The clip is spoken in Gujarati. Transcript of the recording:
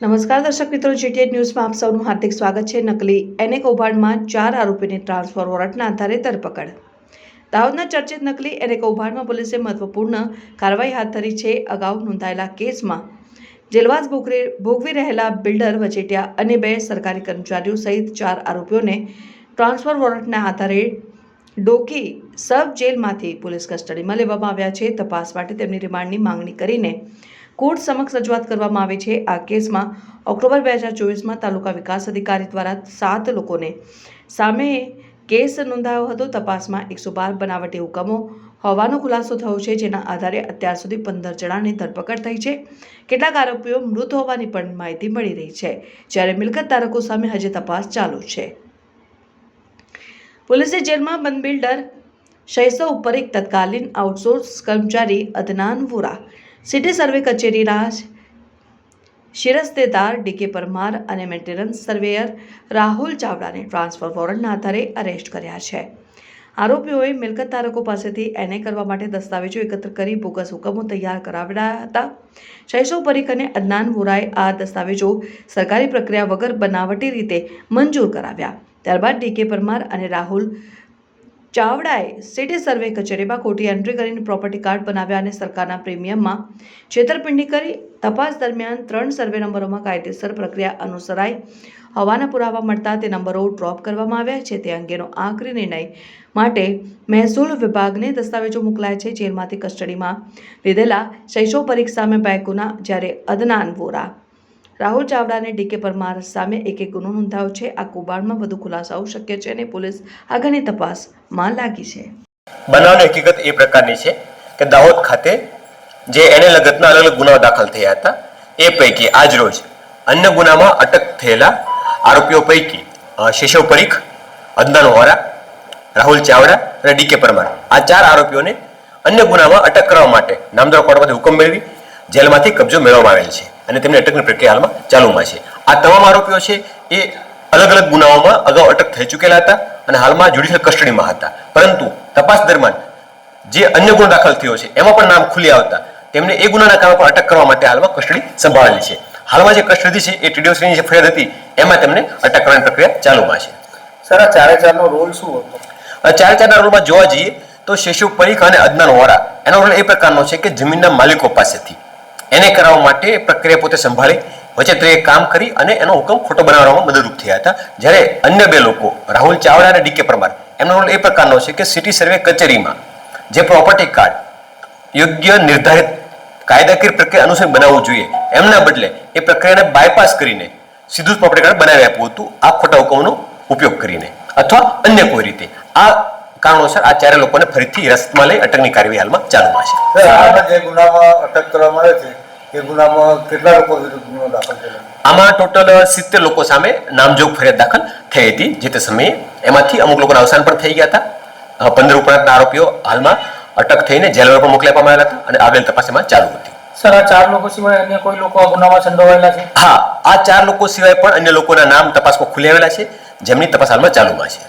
નમસ્કાર દર્શક મિત્રો જીટીએટ ન્યૂઝમાં આપ સૌનું હાર્દિક સ્વાગત છે. નકલી એને કૌભાંડમાં ચાર આરોપીની ટ્રાન્સફર વોરંટના આધારે ધરપકડ. દાહોદના ચર્ચિત નકલી એને કૌભાંડમાં પોલીસે મહત્વપૂર્ણ કાર્યવાહી હાથ ધરી છે. અગાઉ નોંધાયેલા કેસમાં જેલવાસ ભોગવી ભોગવી રહેલા બિલ્ડર વચેટિયા અને બે સરકારી કર્મચારીઓ સહિત ચાર આરોપીઓને ટ્રાન્સફર વોરંટના આધારે ડોકી સબ જેલમાંથી પોલીસ કસ્ટડીમાં લેવામાં આવ્યા છે. તપાસ માટે તેમની રિમાન્ડની માંગણી કરીને કોર્ટ સમક્ષ રજૂઆત કરવામાં આવી છે. આ કેસમાં ઓક્ટોબર બે હજાર ચોવીસમાં તાલુકા વિકાસ અધિકારી દ્વારા સાત લોકોને સામે કેસ નોંધાયો હતો. તપાસમાં એકસો બાર બનાવટી હુકમો હોવાનો ખુલાસો થયો છે, જેના આધારે અત્યાર સુધી પંદર જણાની ધરપકડ થઈ છે. કેટલાક આરોપીઓ મૃત હોવાની પણ માહિતી મળી રહી છે. જ્યારે મિલકત ધારકો સામે હજી તપાસ ચાલુ છે. પોલીસે જેલમાં બંધ બિલ્ડર શૈસો ઉપર એક તત્કાલીન આઉટસોર્સ કર્મચારી અદનાન વોરા સિટી સર્વે કચેરી રાજ. શિરસ્તેદાર ડીકે પરમાર અને મેન્ટેનન્સ સર્વેયર રાહુલ ચાવડાને ટ્રાન્સફર વોરંટના આધારે અરેસ્ટ કર્યા છે. આરોપીઓએ મિલકત ધારકો પાસેથી એને કરવા માટે દસ્તાવેજો એકત્ર કરી બોગસ હુકમો તૈયાર કરાવડાયા હતા. શૈશવ પરીખ અને અદનાન વોરાએ આ દસ્તાવેજો સરકારી પ્રક્રિયા વગર બનાવટી રીતે મંજૂર કરાવ્યા. ત્યારબાદ ડીકે પરમાર અને રાહુલ ચાવડાએ સિટી સર્વે કચેરીમાં ખોટી એન્ટ્રી કરીને પ્રોપર્ટી કાર્ડ બનાવ્યા અને સરકારના પ્રીમિયમમાં છેતરપિંડી કરી. તપાસ દરમિયાન ત્રણ સર્વે નંબરોમાં કાયદેસર પ્રક્રિયા અનુસરાય હોવાના પુરાવા મળતા તે નંબરો ડ્રોપ કરવામાં આવ્યા છે. તે અંગેનો આખરી નિર્ણય માટે મહેસૂલ વિભાગને દસ્તાવેજો મોકલાયા છે. જેલમાંથી કસ્ટડીમાં લીધેલા શૈશવ પરીક્ષામાં બે ગુના જ્યારે અદનાન વોરા રાહુલ ચાવડાને ડીકે પરમાર સામે એક એક ગુનો નોંધાયો છે. આ કૌભાંડમાં વધુ ખુલાસાઓ શક્ય છે અને પોલીસ આગળની તપાસમાં લાગી છે. બનાવની હકીકત એ પ્રકારની છે કે દાહોદ ખાતે જે એને લગતના અલગ અલગ ગુનાઓ દાખલ થયા હતા, એ પૈકી આજરોજ અન્ય ગુનામાં અટક થયેલા આરોપીઓ પૈકી શેષવ પરીખ, અદનાન વોરા, રાહુલ ચાવડા અને ડીકે પરમાર. આ ચાર આરોપીઓને અન્ય ગુનામાં અટક કરવા માટે નામદાર કોર્ટમાંથી હુકમ મેળવી જેલમાંથી કબજો મેળવવામાં આવેલ છે. અને તેમની અટકની પ્રક્રિયા હાલમાં ચાલુમાં છે. આ તમામ આરોપીઓ છે એ અલગ અલગ ગુનાઓમાં અગાઉ અટક થઈ ચૂકેલા હતા અને હાલમાં જ્યુડિશિયલ કસ્ટડીમાં હતા. પરંતુ તપાસ દરમિયાન જે અન્ય ગુનો દાખલ થયો છે એમાં પણ નામ ખુલી આવતા તેમને એ ગુનાના કારણે પણ અટક કરવા માટે હાલમાં કસ્ટડી સંભાળેલી છે. હાલમાં જે કસ્ટડી છે એ ટીડીઓસીની જે ફરિયાદ હતી એમાં તેમને અટક કરવાની પ્રક્રિયા ચાલુમાં છે. સર આ ચારે ચારનો રોલ શું હતો? આ ચાર ચારના રોલમાં જોવા જઈએ તો શેષુ પરીખ અને અદનાન વોરા એનો રોલ એ પ્રકારનો છે કે જમીનના માલિકો પાસેથી એને કરાવવા માટે પ્રક્રિયા પોતે સંભાળી. વચ્ચે કામ કરી અને એનો હુકમ ખોટો બનાવવામાં મદદરૂપ થયા હતા. જ્યારે અન્ય બે લોકો, રાહુલ ચાવડા અને ડીકે પરમાર, એમનો રોલ એ પ્રકારનો છે કે સિટી સર્વે કચેરીમાં જે પ્રોપર્ટી કાર્ડ, યોગ્ય નિર્ધારિત કાયદાકીય પ્રક્રિયા અનુસાર બનાવવું જોઈએ, એમના બદલે એ પ્રક્રિયાને બાયપાસ કરીને સીધું જ પ્રોપર્ટી કાર્ડ બનાવી આપ્યું હતું. આ ખોટા હુકમનો ઉપયોગ કરીને. અથવા અન્ય કોઈ રીતે. આ કારણોસર આ ચારે લોકોને ફરીથી હિરાસતમાં લઈ અટકની કાર્યવાહી હાલમાં ચાલુમાં છે. જે ગુનામાં અટક કરવામાં આવે છે એ ગુનામાં કેટલા લોકો વિરુદ્ધ ગુનો દાખલ થયેલો? આમાં ટોટલ સિત્તેર લોકો સામે નામજોગ ફરિયાદ દાખલ થઈ હતી જે તે સમયે એમાંથી અમુક લોકોના અવસાન પણ થઈ ગયા હતા. પંદર ઉપરાંતના આરોપીઓ હાલમાં અટક થઈને જેલમાં પણ મોકલી આપવામાં આવ્યા હતા અને આગળ તપાસ એમાં ચાલુ હતી. સર આ ચાર લોકો સિવાય અન્ય કોઈ લોકો આ ગુનામાં સંડોવાયેલા છે? હા આ ચાર લોકો સિવાય પણ અન્ય લોકોના નામ તપાસમાં ખુલી આવેલા છે જેમની તપાસ હાલમાં ચાલુમાં છે.